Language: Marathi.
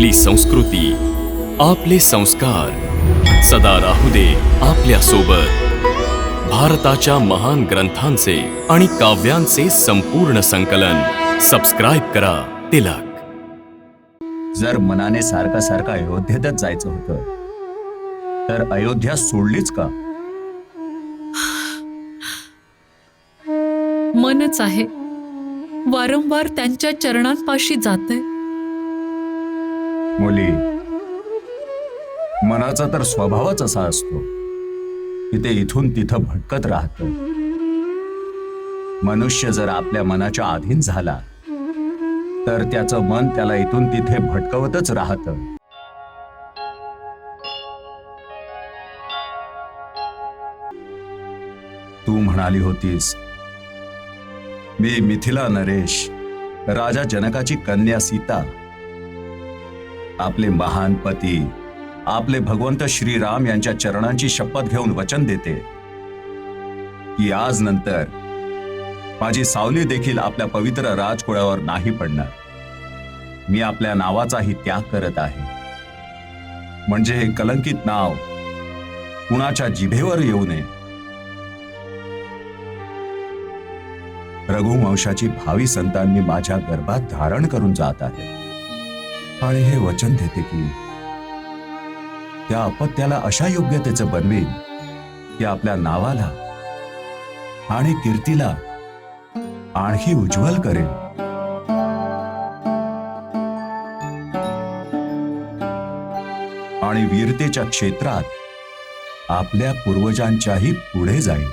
आपली संस्कृती आपले संस्कार. सदा राहू दे आपल्यासोबत भारताच्या महान ग्रंथांचे आणि काव्यांचे संपूर्ण संकलन. सबस्क्राईब करा तिलक. जर मनाने सारखं सारखं अयोध्येतच जायचं होतं तर अयोध्या सोडलीच का? मनच आहे. वारंवार त्यांच्या चरणांपाशी जाते. मुली मनाचा तर स्वभावच असा असतो की ते इथून तिथं भटकत राहत. मनुष्य जर आपल्या मनाच्या अधीन झाला तर त्याचं मन त्याला इथून तिथे भटकवतच राहत. तू म्हणाली होतीस मी मिथिला नरेश राजा जनकाची कन्या सीता. आपले महान पती आपले भगवंत श्रीराम यांच्या चरणांची शपथ घेऊन वचन देते. की आज नंतर माझी सावली देखील आपल्या पवित्र राजकुळावर नाही पडणार. मी आपल्या नावाचाही त्याग करत आहे. म्हणजे हे कलंकित नाव कुणाच्या जिभेवर येऊ नये. रघुवंशाची भावी संतांनी माझ्या गर्भात धारण करून जात आहे आणि हे वचन देते की त्या अपत्याला अशा योग्यतेचं बनवेल की आपल्या नावाला आणि कीर्तीला आणखी उज्ज्वल करेल आणि वीरतेच्या क्षेत्रात आपल्या पूर्वजांच्याही पुढे जाईल